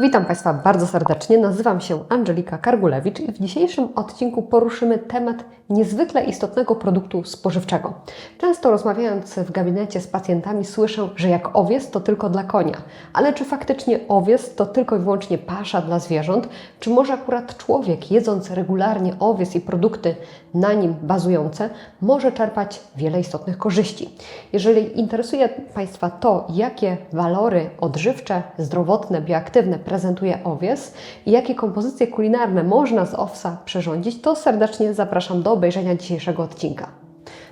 Witam Państwa bardzo serdecznie. Nazywam się Angelika Kargulewicz i w dzisiejszym odcinku poruszymy temat niezwykle istotnego produktu spożywczego. Często rozmawiając w gabinecie z pacjentami słyszę, że jak owiec to tylko dla konia. Ale czy faktycznie owiec to tylko i wyłącznie pasza dla zwierząt? Czy może akurat człowiek, jedząc regularnie owiec i produkty na nim bazujące, może czerpać wiele istotnych korzyści? Jeżeli interesuje Państwa to, jakie walory odżywcze, zdrowotne, bioaktywne prezentuje owiec i jakie kompozycje kulinarne można z owsa przyrządzić, to serdecznie zapraszam do obejrzenia dzisiejszego odcinka.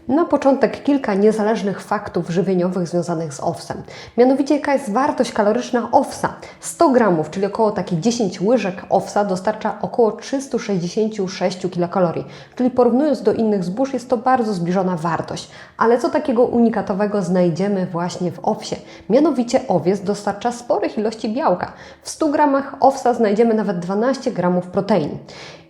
Na początek kilka niezależnych faktów żywieniowych związanych z owsem. Mianowicie jaka jest wartość kaloryczna owsa? 100 gramów, czyli około takie 10 łyżek owsa dostarcza około 366 kilokalorii. Czyli porównując do innych zbóż jest to bardzo zbliżona wartość. Ale co takiego unikatowego znajdziemy właśnie w owsie? Mianowicie owiec dostarcza sporych ilości białka. W 100 gramach owsa znajdziemy nawet 12 gramów protein.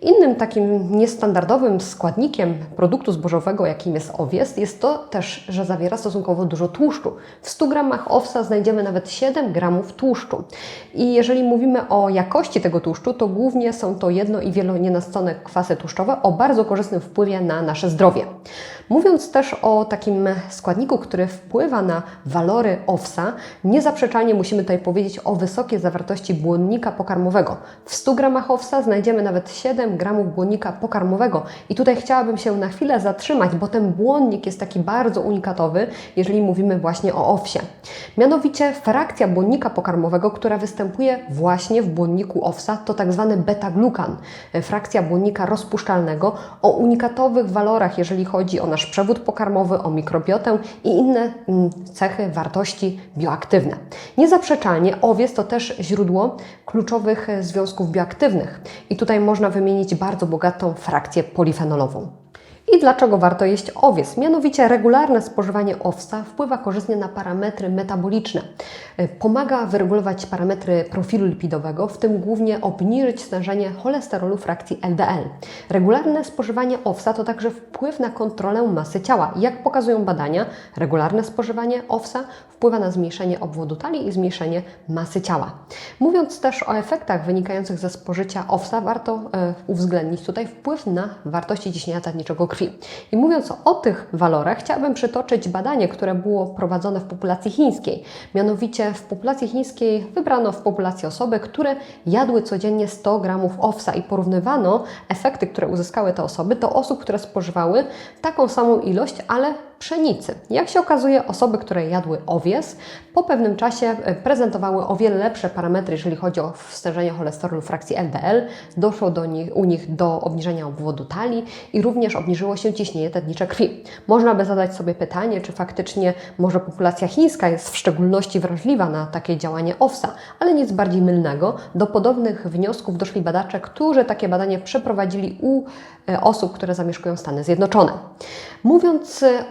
Innym takim niestandardowym składnikiem produktu zbożowego, jakim jest owiec, jest to też, że zawiera stosunkowo dużo tłuszczu. W 100 gramach owsa znajdziemy nawet 7 gramów tłuszczu. I jeżeli mówimy o jakości tego tłuszczu, to głównie są to jedno i wielonienascone kwasy tłuszczowe o bardzo korzystnym wpływie na nasze zdrowie. Mówiąc też o takim składniku, który wpływa na walory owsa, niezaprzeczalnie musimy tutaj powiedzieć o wysokiej zawartości błonnika pokarmowego. W 100 gramach owsa znajdziemy nawet 7 gramów błonnika pokarmowego. I tutaj chciałabym się na chwilę zatrzymać, bo ten błonnik jest taki bardzo unikatowy, jeżeli mówimy właśnie o owsie. Mianowicie frakcja błonnika pokarmowego, która występuje właśnie w błonniku owsa, to tak zwany beta-glukan, frakcja błonnika rozpuszczalnego o unikatowych walorach, jeżeli chodzi o nasz przewód pokarmowy, o mikrobiotę i inne mm, cechy, wartości bioaktywne. Niezaprzeczalnie owiec to też źródło kluczowych e, związków bioaktywnych i tutaj można wymienić bardzo bogatą frakcję polifenolową. I dlaczego warto jeść owiec? Mianowicie regularne spożywanie owsa wpływa korzystnie na parametry metaboliczne. Pomaga wyregulować parametry profilu lipidowego, w tym głównie obniżyć stężenie cholesterolu frakcji LDL. Regularne spożywanie owsa to także wpływ na kontrolę masy ciała. Jak pokazują badania, regularne spożywanie owsa wpływa na zmniejszenie obwodu talii i zmniejszenie masy ciała. Mówiąc też o efektach wynikających ze spożycia owsa, warto e, uwzględnić tutaj wpływ na wartości ciśnienia tętniczego krwi. I mówiąc o tych walorach, chciałabym przytoczyć badanie, które było prowadzone w populacji chińskiej. Mianowicie w populacji chińskiej wybrano w populacji osoby, które jadły codziennie 100 gramów owsa i porównywano efekty, które uzyskały te osoby do osób, które spożywały taką samą ilość, ale pszenicy. Jak się okazuje, osoby, które jadły owiec, po pewnym czasie e, prezentowały o wiele lepsze parametry, jeżeli chodzi o stężenie cholesterolu frakcji LDL. Doszło do nich, u nich do obniżenia obwodu talii i również obniżyło się ciśnienie tętnicze krwi. Można by zadać sobie pytanie, czy faktycznie może populacja chińska jest w szczególności wrażliwa na takie działanie owsa, ale nic bardziej mylnego. Do podobnych wniosków doszli badacze, którzy takie badanie przeprowadzili u e, osób, które zamieszkują Stany Zjednoczone. Mówiąc e,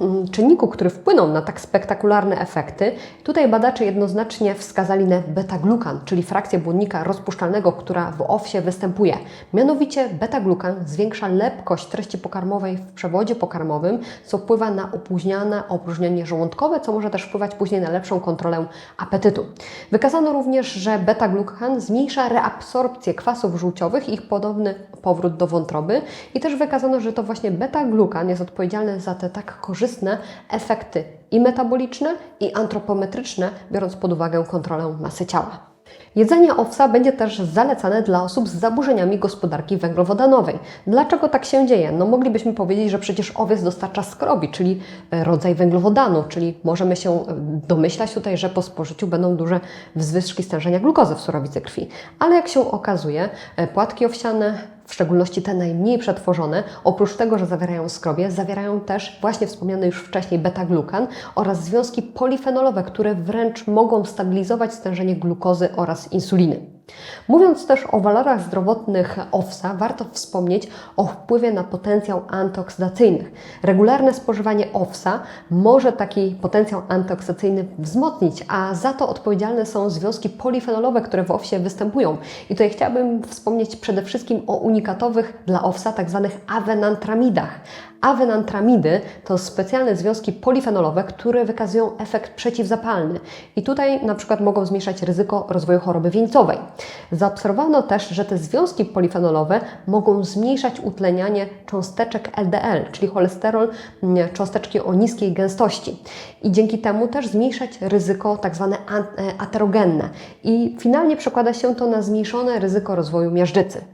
mm, czynniku, który wpłynął na tak spektakularne efekty, tutaj badacze jednoznacznie wskazali na beta-glukan, czyli frakcję błonnika rozpuszczalnego, która w owsie występuje. Mianowicie beta-glukan zwiększa lepkość treści pokarmowej w przewodzie pokarmowym, co wpływa na opóźniane opróżnienie żołądkowe, co może też wpływać później na lepszą kontrolę apetytu. Wykazano również, że beta-glukan zmniejsza reabsorpcję kwasów żółciowych i ich podobny powrót do wątroby i też wykazano, że to właśnie beta-glukan jest odpowiedzialny za te tak korzystne efekty i metaboliczne, i antropometryczne, biorąc pod uwagę kontrolę masy ciała. Jedzenie owsa będzie też zalecane dla osób z zaburzeniami gospodarki węglowodanowej. Dlaczego tak się dzieje? No moglibyśmy powiedzieć, że przecież owiec dostarcza skrobi, czyli e, rodzaj węglowodanu, czyli możemy się e, domyślać tutaj, że po spożyciu będą duże wzwyżki stężenia glukozy w surowicy krwi. Ale jak się okazuje, e, płatki owsiane, w szczególności te najmniej przetworzone, oprócz tego, że zawierają skrobie, zawierają też właśnie wspomniany już wcześniej beta-glukan oraz związki polifenolowe, które wręcz mogą stabilizować stężenie glukozy oraz insuliny. Mówiąc też o walorach zdrowotnych owsa, warto wspomnieć o wpływie na potencjał antyoksydacyjny. Regularne spożywanie owsa może taki potencjał antyoksydacyjny wzmocnić, a za to odpowiedzialne są związki polifenolowe, które w owsie występują. I tutaj chciałabym wspomnieć przede wszystkim o unikatowych dla owsa tzw. awenantramidach. Awenantramidy to specjalne związki polifenolowe, które wykazują efekt przeciwzapalny i tutaj na przykład mogą zmniejszać ryzyko rozwoju choroby wieńcowej. Zaobserwowano też, że te związki polifenolowe mogą zmniejszać utlenianie cząsteczek LDL, czyli cholesterol, mm, cząsteczki o niskiej gęstości i dzięki temu też zmniejszać ryzyko tak zwane a- e, aterogenne i finalnie przekłada się to na zmniejszone ryzyko rozwoju miażdżycy.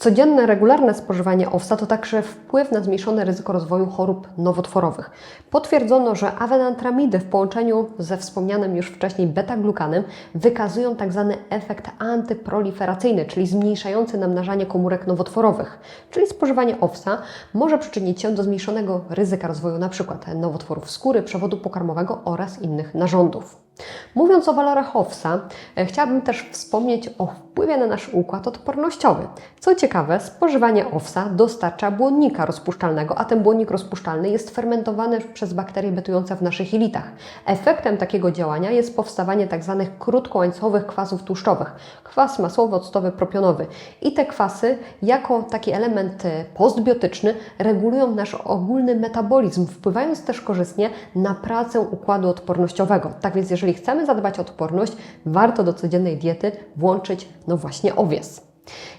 Codzienne, regularne spożywanie owsa to także wpływ na zmniejszone ryzyko rozwoju chorób nowotworowych. Potwierdzono, że awenantramidy w połączeniu ze wspomnianym już wcześniej beta-glukanem wykazują tzw. efekt antyproliferacyjny, czyli zmniejszający namnażanie komórek nowotworowych. Czyli spożywanie owsa może przyczynić się do zmniejszonego ryzyka rozwoju np. nowotworów skóry, przewodu pokarmowego oraz innych narządów. Mówiąc o walorach owsa, e, chciałabym też wspomnieć o wpływie na nasz układ odpornościowy. Co ciekawe, spożywanie owsa dostarcza błonnika rozpuszczalnego, a ten błonnik rozpuszczalny jest fermentowany przez bakterie bytujące w naszych jelitach. Efektem takiego działania jest powstawanie tzw. krótkołańcuchowych kwasów tłuszczowych, kwas masłowy, octowy, propionowy. I te kwasy, jako taki element e, postbiotyczny, regulują nasz ogólny metabolizm, wpływając też korzystnie na pracę układu odpornościowego. Tak więc, jeżeli chcemy zadbać o odporność, warto do codziennej diety włączyć, no właśnie, owies.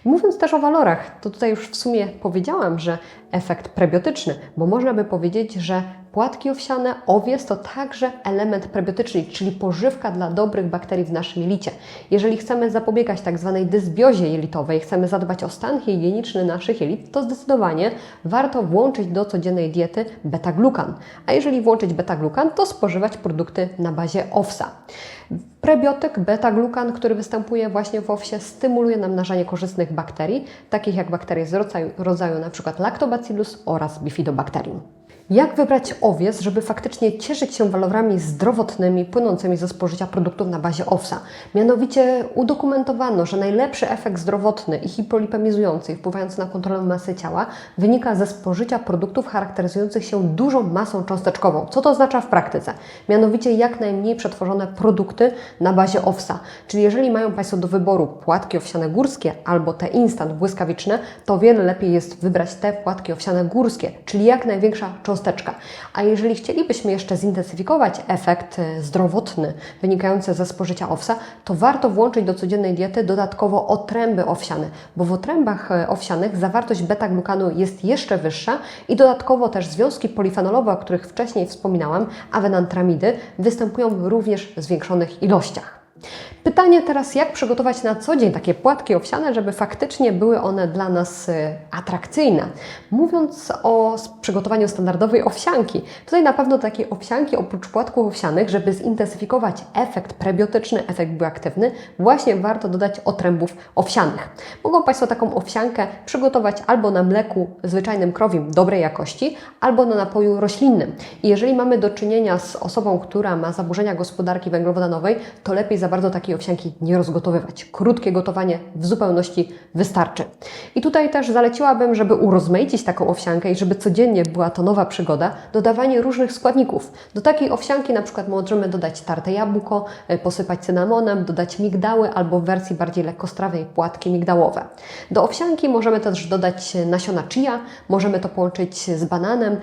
Mówiąc też o walorach, to tutaj już w sumie powiedziałam, że efekt prebiotyczny, bo można by powiedzieć, że płatki owsiane, owies to także element prebiotyczny, czyli pożywka dla dobrych bakterii w naszym jelicie. Jeżeli chcemy zapobiegać tak zwanej dysbiozie jelitowej, chcemy zadbać o stan higieniczny naszych jelit, to zdecydowanie warto włączyć do codziennej diety beta-glukan. A jeżeli włączyć beta-glukan, to spożywać produkty na bazie owsa. Prebiotyk beta-glukan, który występuje właśnie w owsie, stymuluje namnażanie korzystnych bakterii, takich jak bakterie z rodzaju, rodzaju np. Lactobacillus oraz Bifidobacterium. Jak wybrać owiec, żeby faktycznie cieszyć się walorami zdrowotnymi płynącymi ze spożycia produktów na bazie owsa? Mianowicie udokumentowano, że najlepszy efekt zdrowotny i hipolipemizujący, wpływający na kontrolę masy ciała, wynika ze spożycia produktów charakteryzujących się dużą masą cząsteczkową. Co to oznacza w praktyce? Mianowicie jak najmniej przetworzone produkty na bazie owsa. Czyli jeżeli mają Państwo do wyboru płatki owsiane górskie albo te instant błyskawiczne, to wiele lepiej jest wybrać te płatki owsiane górskie, czyli jak największa cząsteczka. A jeżeli chcielibyśmy jeszcze zintensyfikować efekt e, zdrowotny wynikający ze spożycia owsa, to warto włączyć do codziennej diety dodatkowo otręby owsiane, bo w otrębach e, owsianych zawartość beta-glukanu jest jeszcze wyższa i dodatkowo też związki polifenolowe, o których wcześniej wspominałam, awenantramidy, występują również w zwiększonych ilościach. Pytanie teraz, jak przygotować na co dzień takie płatki owsiane, żeby faktycznie były one dla nas y, atrakcyjne. Mówiąc o przygotowaniu standardowej owsianki, tutaj na pewno takiej owsianki oprócz płatków owsianych, żeby zintensyfikować efekt prebiotyczny, efekt bioaktywny, właśnie warto dodać otrębów owsianych. Mogą Państwo taką owsiankę przygotować albo na mleku zwyczajnym krowim dobrej jakości, albo na napoju roślinnym. I jeżeli mamy do czynienia z osobą, która ma zaburzenia gospodarki węglowodanowej, to lepiej za bardzo takiej owsianki nie rozgotowywać. Krótkie gotowanie w zupełności wystarczy. I tutaj też zaleciłabym, żeby urozmaicić taką owsiankę i żeby codziennie była to nowa przygoda, dodawanie różnych składników. Do takiej owsianki na przykład możemy dodać tarte jabłko, y, posypać cynamonem, dodać migdały albo w wersji bardziej lekkostrawej płatki migdałowe. Do owsianki możemy też dodać nasiona chia, możemy to połączyć z bananem, y,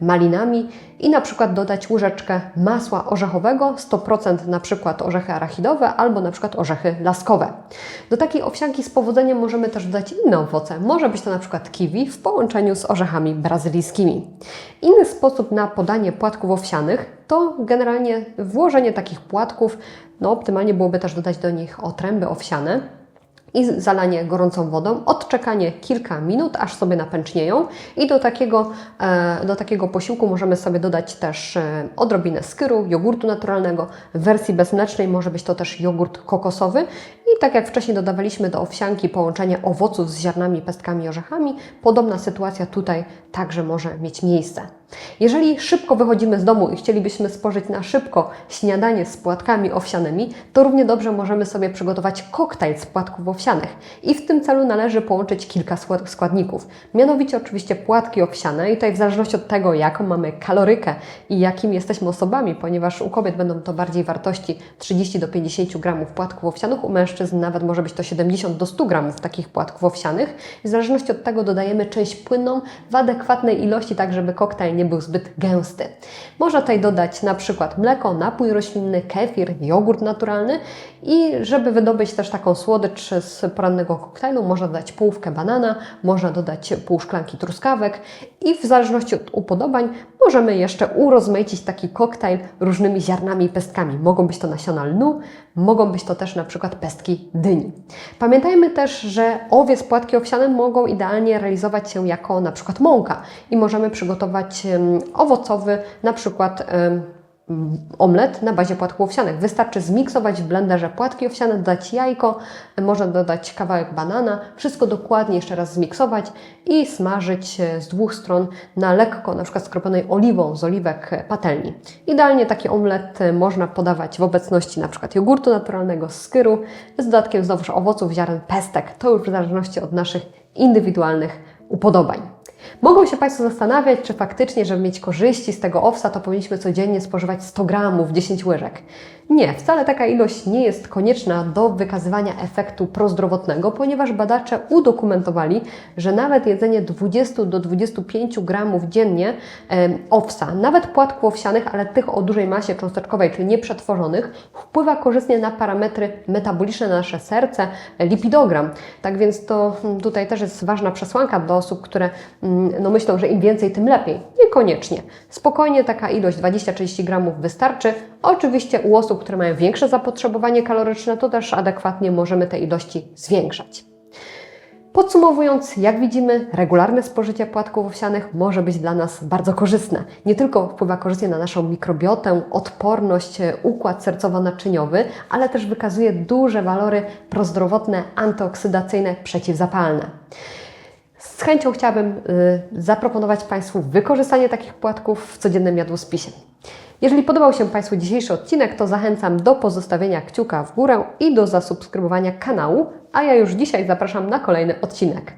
malinami i na przykład dodać łyżeczkę masła orzechowego, 100% na przykład orzechy arachidowe albo na przykład orzechy laskowe. Do takiej owsianki z powodzeniem możemy też dodać inne owoce. Może być to na przykład kiwi w połączeniu z orzechami brazylijskimi. Inny sposób na podanie płatków owsianych to generalnie włożenie takich płatków, no optymalnie byłoby też dodać do nich otręby owsiane, i zalanie gorącą wodą, odczekanie kilka minut, aż sobie napęcznieją i do takiego, e, do takiego posiłku możemy sobie dodać też e, odrobinę skyru, jogurtu naturalnego. W wersji bezmlecznej może być to też jogurt kokosowy i tak jak wcześniej dodawaliśmy do owsianki połączenie owoców z ziarnami, pestkami i orzechami, podobna sytuacja tutaj także może mieć miejsce. Jeżeli szybko wychodzimy z domu i chcielibyśmy spożyć na szybko śniadanie z płatkami owsianymi, to równie dobrze możemy sobie przygotować koktajl z płatków owsianych. I w tym celu należy połączyć kilka składników. Mianowicie oczywiście płatki owsiane i tutaj w zależności od tego, jaką mamy kalorykę i jakimi jesteśmy osobami, ponieważ u kobiet będą to bardziej wartości 30 do 50 gramów płatków owsianych, u mężczyzn nawet może być to 70 do 100 gramów takich płatków owsianych. W zależności od tego dodajemy część płynną w adekwatnej ilości, tak żeby koktajl nie był zbyt gęsty. Można tutaj dodać na przykład mleko, napój roślinny, kefir, jogurt naturalny i żeby wydobyć też taką słodycz z porannego koktajlu, można dodać połówkę banana, można dodać pół szklanki truskawek i w zależności od upodobań możemy jeszcze urozmaicić taki koktajl różnymi ziarnami i pestkami. Mogą być to nasiona lnu, mogą być to też na przykład pestki dyni. Pamiętajmy też, że owie z płatki owsiane mogą idealnie realizować się jako na przykład mąka i możemy przygotować owocowy na przykład omlet na bazie płatków owsianych. Wystarczy zmiksować w blenderze płatki owsiane, dodać jajko, można dodać kawałek banana, wszystko dokładnie jeszcze raz zmiksować i smażyć e, z dwóch stron na lekko, na przykład skropionej oliwą z oliwek e, patelni. Idealnie taki omlet e, można podawać w obecności na przykład jogurtu naturalnego, skyru, z dodatkiem znowuż owoców, ziaren, pestek. To już w zależności od naszych indywidualnych upodobań. Mogą się Państwo zastanawiać, czy faktycznie, żeby mieć korzyści z tego owsa, to powinniśmy codziennie spożywać 100 gramów, 10 łyżek. Nie, wcale taka ilość nie jest konieczna do wykazywania efektu prozdrowotnego, ponieważ badacze udokumentowali, że nawet jedzenie 20 do 25 gramów dziennie owsa, nawet płatków owsianych, ale tych o dużej masie cząsteczkowej, czyli nieprzetworzonych, wpływa korzystnie na parametry metaboliczne na nasze serce, lipidogram. Tak więc to mm, tutaj też jest ważna przesłanka do osób, które no myślą, że im więcej, tym lepiej. Niekoniecznie. Spokojnie taka ilość 20-30 gramów wystarczy. Oczywiście u osób, które mają większe zapotrzebowanie kaloryczne, to też adekwatnie możemy te ilości zwiększać. Podsumowując, jak widzimy, regularne spożycie płatków owsianych może być dla nas bardzo korzystne. Nie tylko wpływa korzystnie na naszą mikrobiotę, odporność, e, układ sercowo-naczyniowy, ale też wykazuje duże walory prozdrowotne, antyoksydacyjne, przeciwzapalne. Z chęcią chciałabym y, zaproponować Państwu wykorzystanie takich płatków w codziennym jadłospisie. Jeżeli podobał się Państwu dzisiejszy odcinek, to zachęcam do pozostawienia kciuka w górę i do zasubskrybowania kanału, a ja już dzisiaj zapraszam na kolejny odcinek.